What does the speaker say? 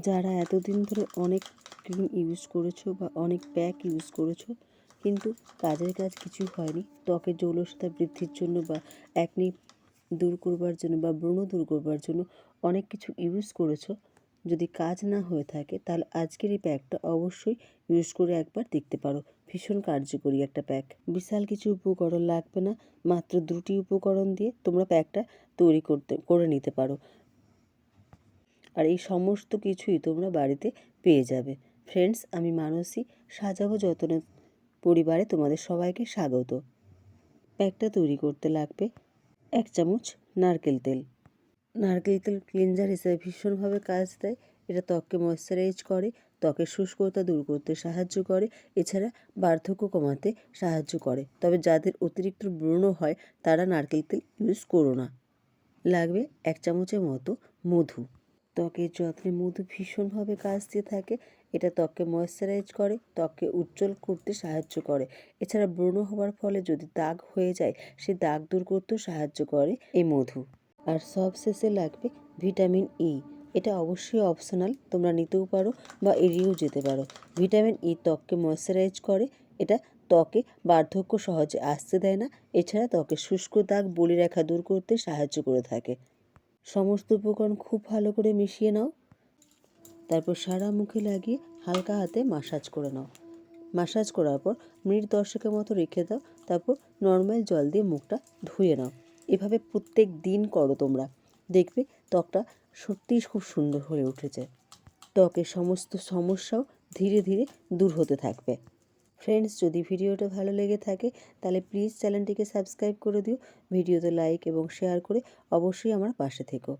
যারা এতদিন ধরে অনেক ক্রিম ইউজ করেছ বা অনেক প্যাক ইউজ করেছ, কিন্তু কাজের কাজ কিছু হয়নি। ত্বকের জৌলসতা বৃদ্ধির জন্য বা একনি দূর করবার জন্য বা ব্রণ দূর করবার জন্য অনেক কিছু ইউজ করেছ। যদি কাজ না হয়ে থাকে, তাহলে আজকের এই প্যাকটা অবশ্যই ইউজ করে একবার দেখতে পারো। ভীষণ কার্যকরী একটা প্যাক। বিশাল কিছু উপকরণ লাগবে না, মাত্র দুটি উপকরণ দিয়ে তোমরা প্যাকটা তৈরি করতে, করে নিতে পারো। আর এই সমস্ত কিছুই তোমরা বাড়িতে পেয়ে যাবে। ফ্রেন্ডস আমি মানসী, সাজাবো যতনে পরিবারে তোমাদের সবাইকে স্বাগত। প্যাকটা তৈরি করতে লাগবে এক চামচ নারকেল তেল। নারকেল তেল ক্লিনজার হিসেবে ভীষণভাবে কাজ দেয়। এটা ত্বককে ময়শ্চারাইজ করে, ত্বকের শুষ্কতা দূর করতে সাহায্য করে, এছাড়া বার্ধক্য কমাতে সাহায্য করে। তবে যাদের অতিরিক্ত ব্রণ হয়, তারা নারকেল তেল ইউজ করো না। লাগবে এক চামচের মতো মধু। ত্বকের যত্নে মধু ভীষণভাবে কাজ দিয়ে থাকে। এটা ত্বককে ময়শ্চারাইজ করে, ত্বককে উজ্জ্বল করতে সাহায্য করে। এছাড়া ব্রণ হওয়ার ফলে যদি দাগ হয়ে যায়, সে দাগ দূর করতেও সাহায্য করে এই মধু। আর সবশেষে লাগবে ভিটামিন ই এটা অবশ্যই অপশনাল তোমরা নিতেও পারো বা এড়িয়েও যেতে পারো। ভিটামিন ই ত্বককে ময়শ্চারাইজ করে, এটা ত্বকে বার্ধক্য সহজে আসতে দেয় না। এছাড়া ত্বকে শুষ্ক দাগ বলি রেখা দূর করতে সাহায্য করে থাকে। সমস্ত উপকরণ খুব ভালো করে মিশিয়ে নাও। তারপর সারা মুখে লাগিয়ে হালকা হাতে মাসাজ করে নাও। মাসাজ করার পর মিনিট দশেকের মতো রেখে দাও। তারপর নর্মাল জল দিয়ে মুখটা ধুয়ে নাও। এভাবে প্রত্যেক দিন করো তোমরা। দেখবে ত্বকটা সত্যিই খুব সুন্দর হয়ে উঠেছে। ত্বকের সমস্ত সমস্যাও ধীরে ধীরে দূর হতে থাকবে। ফ্রেন্ডস যদি ভিডিওটা ভালো লেগে থাকে, তাহলে প্লিজ চ্যানেলটিকে সাবস্ক্রাইব করে দিও, ভিডিওতে লাইক এবং শেয়ার করে অবশ্যই আমার পাশে থেকো।